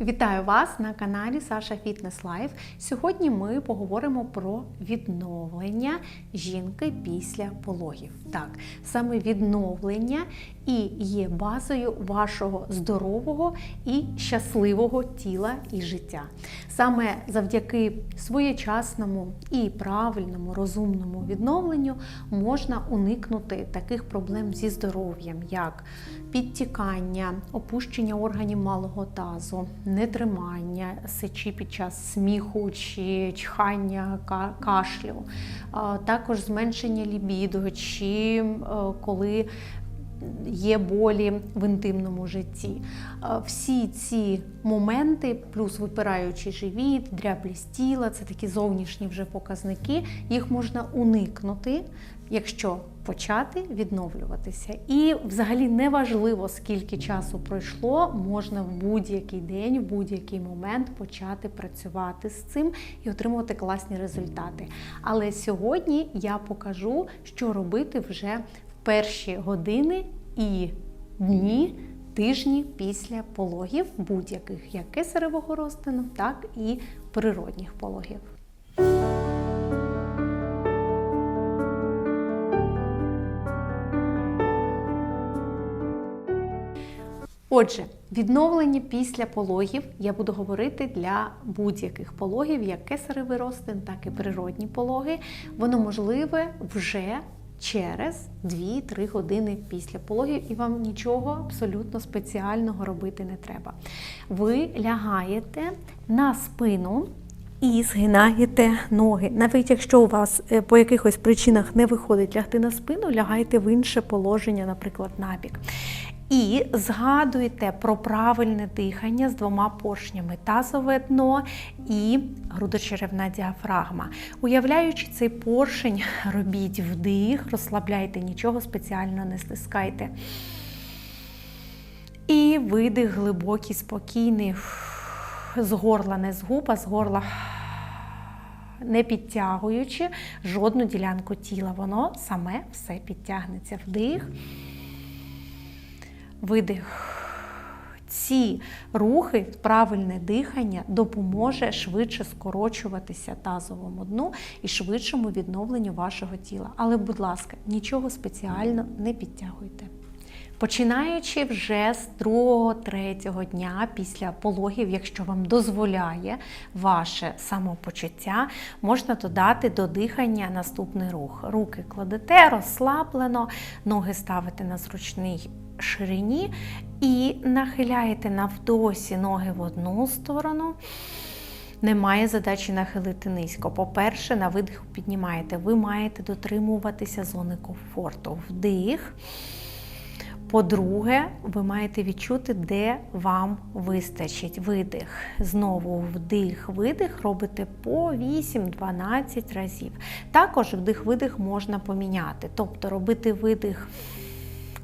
Вітаю вас на каналі Саша Фітнес Лайф. Сьогодні ми поговоримо про відновлення жінки після пологів. Так, саме відновлення і є базою вашого здорового і щасливого тіла і життя. Саме завдяки своєчасному і правильному розумному відновленню можна уникнути таких проблем зі здоров'ям, як підтікання, опущення органів малого тазу, нетримання сечі під час сміху чи чхання кашлю, також зменшення лібідо, чи е, коли є болі в інтимному житті. Е, Всі ці моменти, плюс випираючий живіт, дряблість тіла, це такі зовнішні вже показники, їх можна уникнути, якщо почати відновлюватися. І взагалі не важливо, скільки часу пройшло, можна в будь-який день, в будь-який момент почати працювати з цим і отримувати класні результати. Але сьогодні я покажу, що робити вже перші години і дні. Тижні після пологів будь-яких як кесаревого розтину, так і природних пологів. Отже, відновлення після пологів я буду говорити для будь-яких пологів, як кесаревий розтин, так і природні пологи. Воно можливе вже через 2-3 години після пологів, і вам нічого абсолютно спеціального робити не треба. Ви лягаєте на спину. І згинаєте ноги. Навіть якщо у вас е, по якихось причинах не виходить лягти на спину, лягайте в інше положення, наприклад, набік. І згадуйте про правильне дихання з двома поршнями тазове дно і грудочеревна діафрагма. Уявляючи цей поршень, робіть вдих, розслабляйте, нічого спеціально не стискайте. І видих глибокий, спокійний з горла, не з губ, а з горла. Не підтягуючи жодну ділянку тіла, воно саме все підтягнеться. Вдих, видих. Ці рухи, правильне дихання допоможе швидше скорочуватися тазовому дну і швидшому відновленню вашого тіла. Але, будь ласка, нічого спеціально не підтягуйте. Починаючи вже з 2-3 дня після пологів, якщо вам дозволяє ваше самопочуття, можна додати до дихання наступний рух. Руки кладете розслаблено, ноги ставите на зручний ширині і нахиляєте навдосі ноги в одну сторону. Немає задачі нахилити низько. По-перше, на видих піднімаєте. Ви маєте дотримуватися зони комфорту. Вдих. По-друге, ви маєте відчути, де вам вистачить видих. Знову вдих, видих робите по 8-12 разів. Також вдих-видих можна поміняти, тобто робити видих.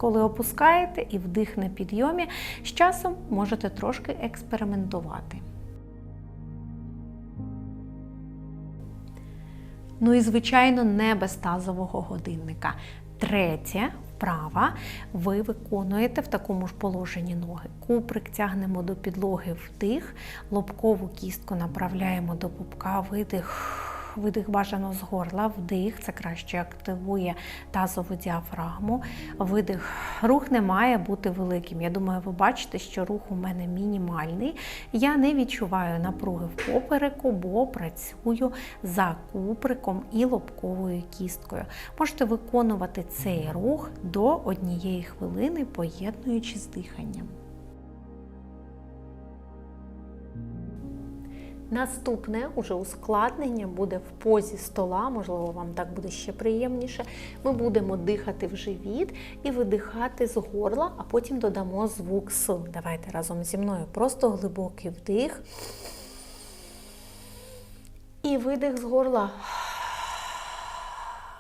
Коли опускаєте і вдих на підйомі, з часом можете трошки експериментувати. Ну і, звичайно, не без тазового годинника. Третє вправа ви виконуєте в такому ж положенні ноги. Куприк тягнемо до підлоги вдих, лобкову кістку направляємо до пупка, видих. Видих бажано з горла, вдих, це краще активує тазову діафрагму. Видих. Рух не має бути великим. Я думаю, ви бачите, що рух у мене мінімальний. Я не відчуваю напруги в попереку, бо працюю за куприком і лобковою кісткою. Можете виконувати цей рух до однієї хвилини, поєднуючи з диханням. Наступне уже ускладнення буде в позі стола, можливо, вам так буде ще приємніше. Ми будемо дихати в живіт і видихати з горла, а потім додамо звук С. Давайте разом зі мною. Просто глибокий вдих. І видих з горла.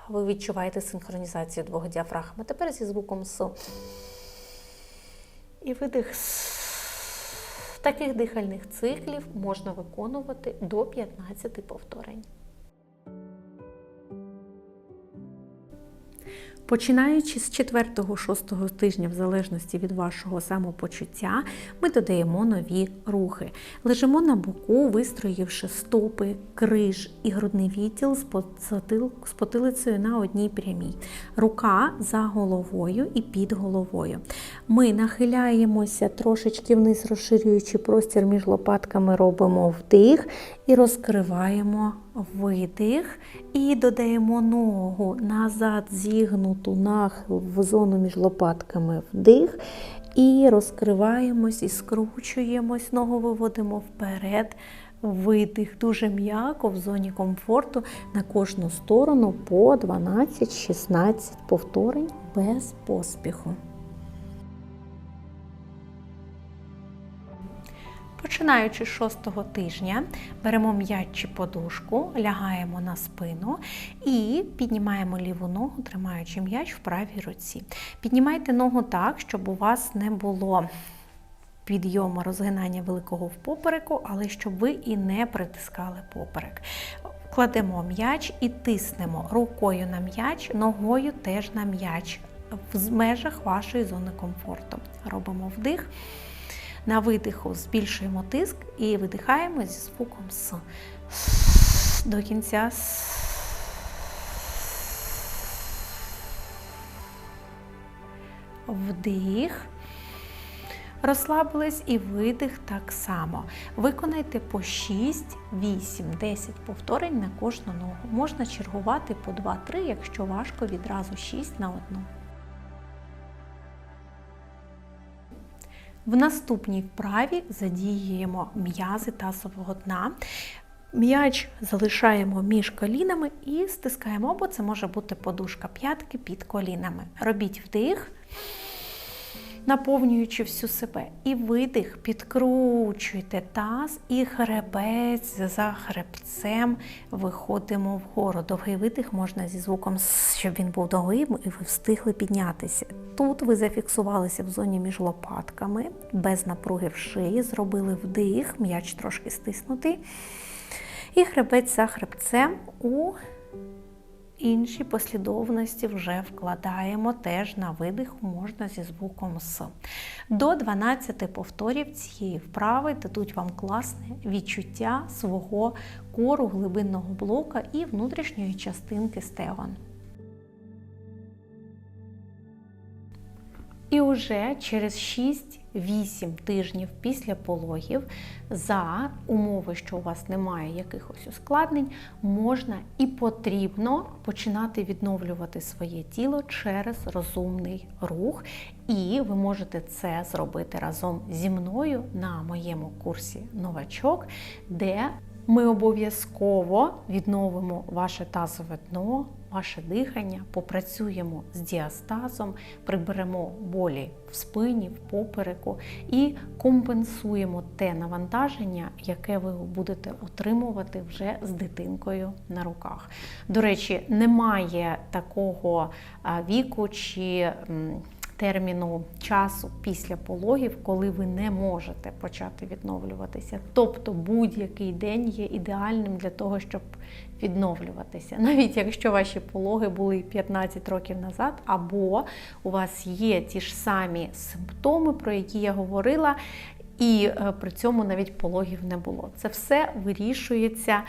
Ви відчуваєте синхронізацію двох діафрагм. А тепер зі звуком С. І видих С. Таких дихальних циклів можна виконувати до 15 повторень. Починаючи з 4-6 тижня, в залежності від вашого самопочуття, ми додаємо нові рухи. Лежимо на боку, вистроївши стопи, криж і грудний відділ з потилицею на одній прямій. Рука за головою і під головою. Ми нахиляємося трошечки вниз, розширюючи простір між лопатками, робимо вдих і розкриваємо видих. І додаємо ногу назад, зігнуту нахил в зону між лопатками вдих. І розкриваємось і скручуємось, ногу виводимо вперед. Видих дуже м'яко в зоні комфорту на кожну сторону по 12-16 повторень без поспіху. Починаючи з шостого тижня, беремо м'яч чи подушку, лягаємо на спину і піднімаємо ліву ногу, тримаючи м'яч в правій руці. Піднімайте ногу так, щоб у вас не було підйому розгинання великого в попереку, але щоб ви і не притискали поперек. Кладемо м'яч і тиснемо рукою на м'яч, ногою теж на м'яч в межах вашої зони комфорту. Робимо вдих. На видиху збільшуємо тиск і видихаємо зі звуком С. До кінця. Вдих. Розслабились і видих так само. Виконайте по 6, 8, 10 повторень на кожну ногу. Можна чергувати по 2-3, якщо важко відразу 6 на одну. В наступній вправі задіюємо м'язи тазового дна. М'яч залишаємо між колінами і стискаємо, бо це може бути подушка п'ятки під колінами. Робіть вдих, наповнюючи всю себе. І видих, підкручуйте таз і хребець за хребцем виходимо вгору. Довгий видих можна зі звуком, щоб він був довгим, і ви встигли піднятися. Тут ви зафіксувалися в зоні між лопатками, без напруги в шиї, зробили вдих, м'яч трошки стиснутий. І хребець за хребцем у інші послідовності вже вкладаємо теж на видих, можна зі звуком С. До 12 повторів цієї вправи дадуть вам класне відчуття свого кору глибинного блока і внутрішньої частинки стегон. І вже через 6-8 тижнів після пологів, за умови, що у вас немає якихось ускладнень, можна і потрібно починати відновлювати своє тіло через розумний рух. І ви можете це зробити разом зі мною на моєму курсі Новачок, де ми обов'язково відновимо ваше тазове дно, ваше дихання, попрацюємо з діастазом, приберемо болі в спині, в попереку і компенсуємо те навантаження, яке ви будете отримувати вже з дитинкою на руках. До речі, немає такого віку чи терміну часу після пологів, коли ви не можете почати відновлюватися. Тобто будь-який день є ідеальним для того, щоб відновлюватися. Навіть якщо ваші пологи були 15 років назад, або у вас є ті ж самі симптоми, про які я говорила. І при цьому навіть пологів не було. Це все вирішується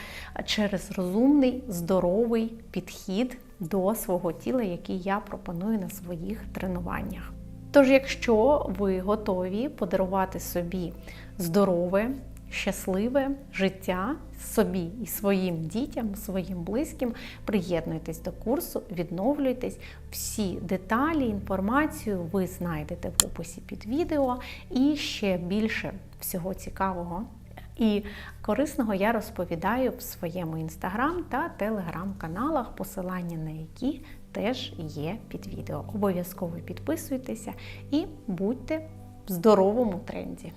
через розумний, здоровий підхід до свого тіла, який я пропоную на своїх тренуваннях. Тож, якщо ви готові подарувати собі здорове, щасливе життя собі і своїм дітям, своїм близьким, приєднуйтесь до курсу, відновлюйтесь. Всі деталі, інформацію ви знайдете в описі під відео і ще більше всього цікавого і корисного я розповідаю в своєму інстаграм та телеграм-каналах, посилання на які теж є під відео. Обов'язково підписуйтеся і будьте в здоровому тренді.